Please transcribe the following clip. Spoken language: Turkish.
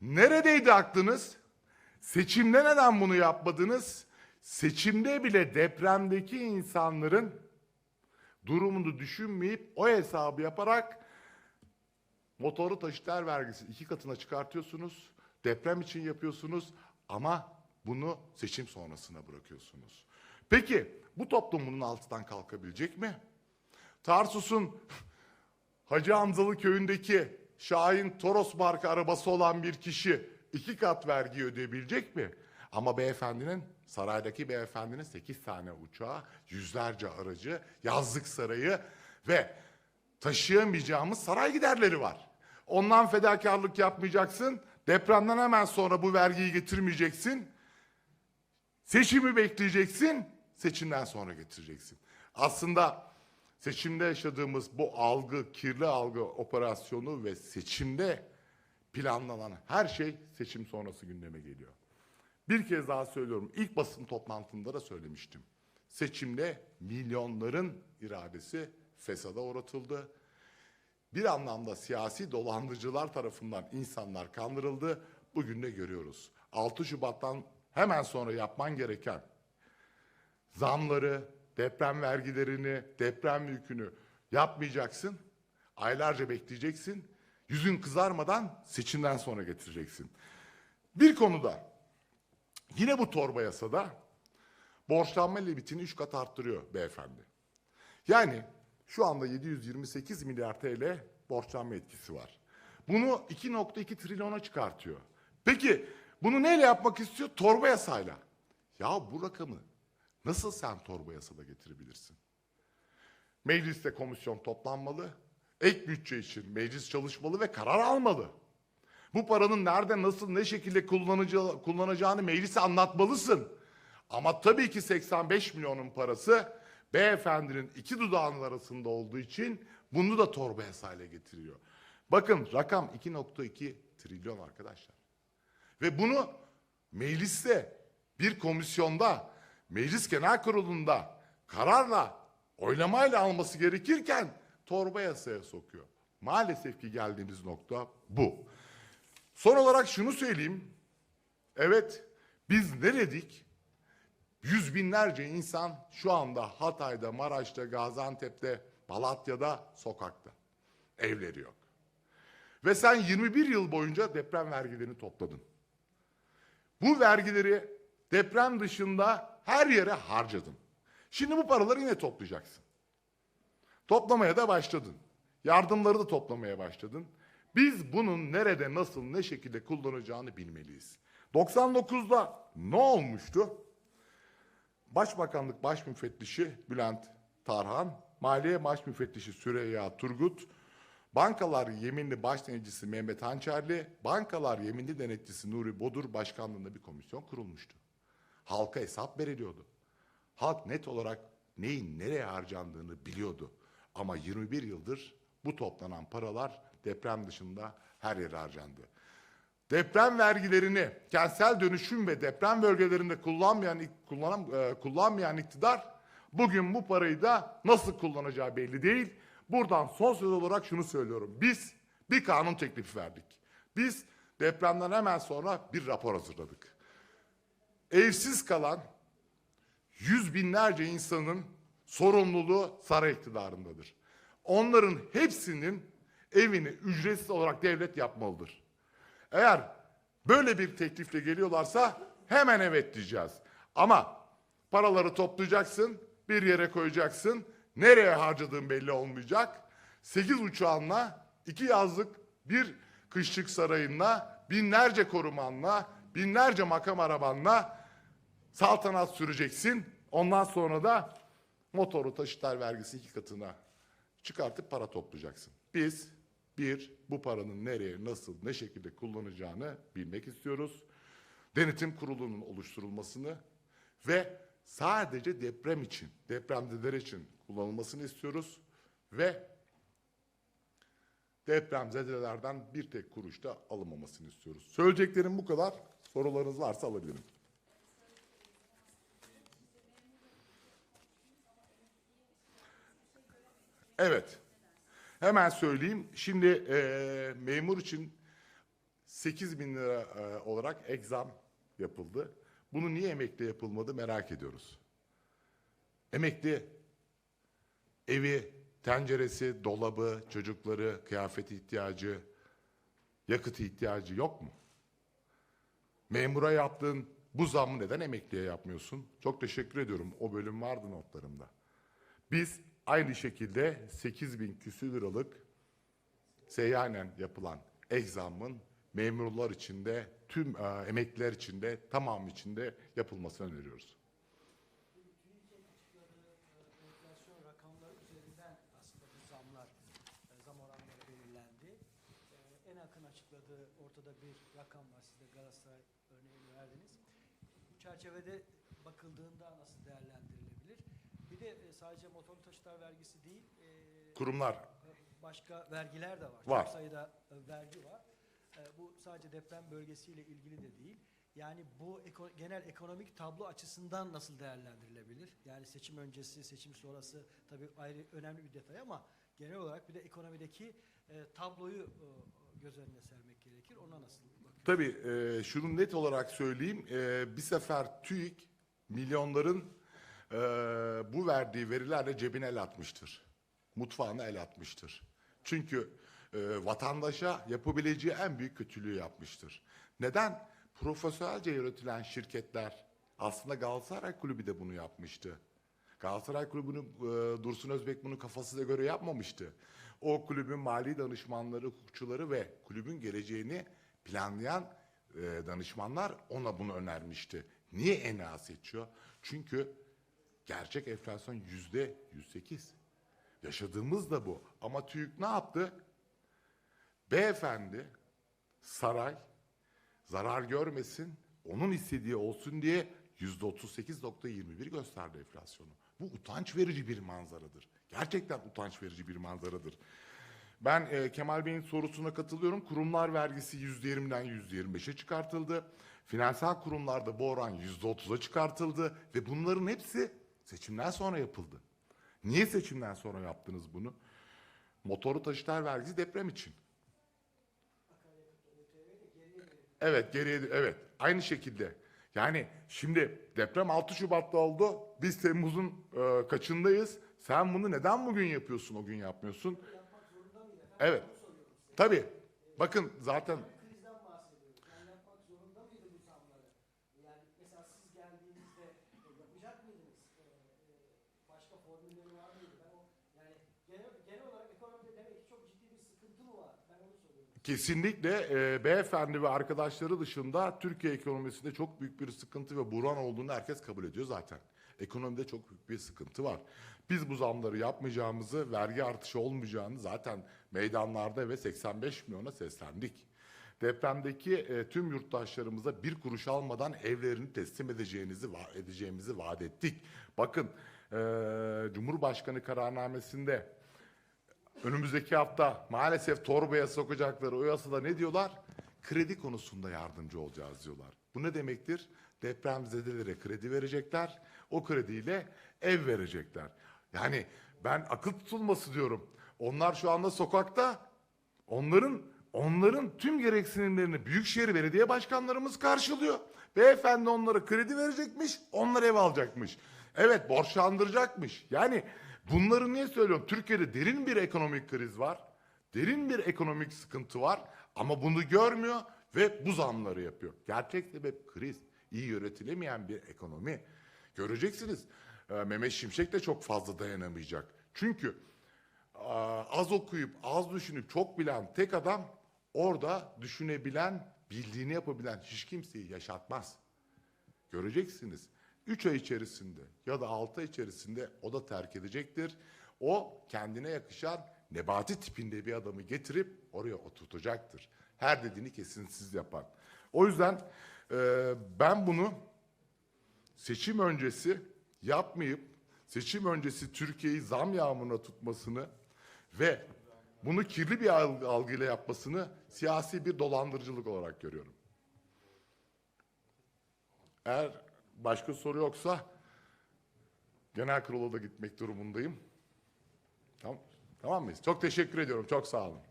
Neredeydi aklınız? Seçimde neden bunu yapmadınız? Seçimde bile depremdeki insanların durumunu düşünmeyip o hesabı yaparak motoru taşıtlar vergisi iki katına çıkartıyorsunuz. Deprem için yapıyorsunuz ama bunu seçim sonrasına bırakıyorsunuz. Peki bu toplum bunun altından kalkabilecek mi? Tarsus'un Hacı Hamzalı köyündeki Şahin Toros marka arabası olan bir kişi iki kat vergi ödeyebilecek mi? Ama beyefendinin, saraydaki beyefendinin sekiz tane uçağı, yüzlerce aracı, yazlık sarayı ve taşıyamayacağımız saray giderleri var. Ondan fedakarlık yapmayacaksın. Depremden hemen sonra bu vergiyi getirmeyeceksin. Seçimi bekleyeceksin, seçimden sonra getireceksin. Aslında seçimde yaşadığımız bu algı, kirli algı operasyonu ve seçimde planlanan her şey seçim sonrası gündeme geliyor. Bir kez daha söylüyorum, ilk basın toplantımda da söylemiştim. Seçimde milyonların iradesi fesada uğratıldı. Bir anlamda siyasi dolandırıcılar tarafından insanlar kandırıldı. Bugün de görüyoruz. 6 Şubat'tan hemen sonra yapman gereken zamları, deprem vergilerini, deprem yükünü yapmayacaksın. Aylarca bekleyeceksin. Yüzün kızarmadan seçimden sonra getireceksin. Bir konuda yine bu torba yasada borçlanma limitini 3 kat arttırıyor beyefendi. Yani şu anda 728 milyar TL borçlanma etkisi var. Bunu 2.2 trilyona çıkartıyor. Peki bunu neyle yapmak istiyor? Torba yasayla. Ya bu rakamı nasıl sen torba yasada getirebilirsin? Mecliste komisyon toplanmalı, ek bütçe için meclis çalışmalı ve karar almalı. Bu paranın nerede, nasıl, ne şekilde kullanacağı, kullanacağını meclise anlatmalısın. Ama tabii ki 85 milyonun parası beyefendinin iki dudağının arasında olduğu için bunu da torba yasayla getiriyor. Bakın rakam 2.2 trilyon arkadaşlar. Ve bunu mecliste bir komisyonda, meclis genel kurulunda kararla, oylamayla alması gerekirken torba yasaya sokuyor. Maalesef ki geldiğimiz nokta bu. Son olarak şunu söyleyeyim. Evet, biz ne dedik? Yüz binlerce insan şu anda Hatay'da, Maraş'ta, Gaziantep'te, Malatya'da sokakta. Evleri yok. Ve sen 21 yıl boyunca deprem vergilerini topladın. Bu vergileri deprem dışında her yere harcadın. Şimdi bu paraları yine toplayacaksın. Toplamaya da başladın. Yardımları da toplamaya başladın. Biz bunun nerede, nasıl, ne şekilde kullanacağını bilmeliyiz. 99'da ne olmuştu? Başbakanlık Baş Müfettişi Bülent Tarhan, Maliye Baş Müfettişi Süreyya Turgut, Bankalar Yeminli Baş Denetçisi Mehmet Hançerli, Bankalar Yeminli Denetçisi Nuri Bodur başkanlığında bir komisyon kurulmuştu. Halka hesap veriliyordu. Halk net olarak neyin nereye harcandığını biliyordu. Ama 21 yıldır bu toplanan paralar deprem dışında her yere harcandı. Deprem vergilerini kentsel dönüşüm ve deprem bölgelerinde kullanmayan kullanan, e, kullanmayan iktidar bugün bu parayı da nasıl kullanacağı belli değil. Buradan son söz olarak şunu söylüyorum. Biz bir kanun teklifi verdik. Biz depremden hemen sonra bir rapor hazırladık. Evsiz kalan yüz binlerce insanın sorumluluğu saray iktidarındadır. Onların hepsinin evini ücretsiz olarak devlet yapmalıdır. Eğer böyle bir teklifle geliyorlarsa hemen evet diyeceğiz. Ama paraları toplayacaksın, bir yere koyacaksın. Nereye harcadığın belli olmayacak. Sekiz uçağınla, iki yazlık, bir kışlık sarayınla, binlerce korumanla, binlerce makam arabanla saltanat süreceksin. Ondan sonra da motoru taşıtlar vergisi iki katına çıkartıp para toplayacaksın. Biz bir, bu paranın nereye, nasıl, ne şekilde kullanacağını bilmek istiyoruz. Denetim kurulunun oluşturulmasını ve sadece deprem için, depremzedeler için kullanılmasını istiyoruz. Ve depremzedelerden bir tek kuruş da alınmamasını istiyoruz. Söyleyeceklerim bu kadar. Sorularınız varsa alabilirim. Evet. Hemen söyleyeyim. Şimdi eee, memur için 8 bin lira e, olarak egzam yapıldı. Bunu niye emekli yapılmadı merak ediyoruz. Emekli evi, tenceresi, dolabı, çocukları, kıyafet ihtiyacı, yakıt ihtiyacı yok mu? Memura yaptığın bu zammı neden emekliye yapmıyorsun? Çok teşekkür ediyorum. O bölüm vardı notlarımda. Biz aynı şekilde 8 bin küsür liralık seyyanen yapılan egzamın memurlar içinde, tüm e, emekliler içinde, tamamı içinde yapılmasını öneriyoruz. Açıkladığı ortada bir rakam var. Siz de Galatasaray örneğini çerçevede bakıldığında nasıl değerlendirilebilir? Bir de e, sadece motorlu taşıtlar vergisi değil, e, Kurumlar başka vergiler de var. Var. Çok sayıda e, vergi var. Bu sadece deprem bölgesiyle ilgili de değil. Yani bu eko- genel ekonomik tablo açısından nasıl değerlendirilebilir? Yani seçim öncesi, seçim sonrası tabii ayrı önemli bir detay ama genel olarak bir de ekonomideki e, tabloyu e, göz önüne sermek gerekir. Ona nasıl bakıyorsunuz? Tabii e, şunu net olarak söyleyeyim. E, bir sefer TÜİK milyonların e, bu verdiği verilerle cebine el atmıştır. Mutfağına el atmıştır. Çünkü e, vatandaşa yapabileceği en büyük kötülüğü yapmıştır. Neden? Profesyonelce yönetilen şirketler aslında Galatasaray Kulübü de bunu yapmıştı. Galatasaray Kulübü'nü e, Dursun Özbek bunu kafasına göre yapmamıştı. O kulübün mali danışmanları, hukukçuları ve kulübün geleceğini planlayan e, danışmanlar ona bunu önermişti. Niye en az seçiyor? Çünkü gerçek enflasyon yüzde 108. Yaşadığımız da bu. Ama TÜİK ne yaptı? Beyefendi saray zarar görmesin, onun istediği olsun diye yüzde 38.21 gösterdi enflasyonu. Bu utanç verici bir manzaradır. Gerçekten utanç verici bir manzaradır. Ben e, Kemal Bey'in sorusuna katılıyorum. Kurumlar vergisi yüzde 20'den yüzde 25'e çıkartıldı. Finansal kurumlarda bu oran yüzde 30'a çıkartıldı. Ve bunların hepsi seçimden sonra yapıldı. Niye seçimden sonra yaptınız bunu? Motorlu taşıtlar vergisi deprem için. Evet geriye evet aynı şekilde. Yani şimdi deprem 6 Şubat'ta oldu. Biz Temmuz'un e, kaçındayız? Sen bunu neden bugün yapıyorsun o gün yapmıyorsun? Evet. Tabii. Bakın zaten Başka formülleri var mıydı? Ben o yani genel, genel olarak ekonomide demek ki çok ciddi bir sıkıntı mı var? Ben onu soruyorum. kesinlikle e, beyefendi ve arkadaşları dışında Türkiye ekonomisinde çok büyük bir sıkıntı ve buhran olduğunu herkes kabul ediyor zaten. Ekonomide çok büyük bir sıkıntı var. Biz bu zamları yapmayacağımızı, vergi artışı olmayacağını zaten meydanlarda ve 85 milyona seslendik. Depremdeki e, tüm yurttaşlarımıza bir kuruş almadan evlerini teslim edeceğinizi va- edeceğimizi vaat ettik. Bakın e, Cumhurbaşkanı kararnamesinde önümüzdeki hafta maalesef torbaya sokacakları o yasada ne diyorlar? Kredi konusunda yardımcı olacağız diyorlar. Bu ne demektir? Depremzedelere kredi verecekler. O krediyle ev verecekler. Yani ben akıl tutulması diyorum. Onlar şu anda sokakta. Onların onların tüm gereksinimlerini Büyükşehir Belediye Başkanlarımız karşılıyor. Beyefendi onlara kredi verecekmiş, onlar ev alacakmış. Evet borçlandıracakmış. Yani bunları niye söylüyorum? Türkiye'de derin bir ekonomik kriz var. Derin bir ekonomik sıkıntı var ama bunu görmüyor ve bu zamları yapıyor. Gerçek sebep kriz. İyi yönetilemeyen bir ekonomi. Göreceksiniz. e, Mehmet Şimşek de çok fazla dayanamayacak. Çünkü az okuyup az düşünüp çok bilen tek adam orada düşünebilen, bildiğini yapabilen hiç kimseyi yaşatmaz. Göreceksiniz. Üç ay içerisinde ya da altı ay içerisinde o da terk edecektir. O kendine yakışan nebati tipinde bir adamı getirip oraya oturtacaktır. Her dediğini kesintisiz yapan. O yüzden e, ben bunu seçim öncesi yapmayıp seçim öncesi Türkiye'yi zam yağmuruna tutmasını ve bunu kirli bir algı- algıyla yapmasını siyasi bir dolandırıcılık olarak görüyorum. Eğer başka soru yoksa genel kurula da gitmek durumundayım. Tamam, tamam mıyız? Çok teşekkür ediyorum. Çok sağ olun.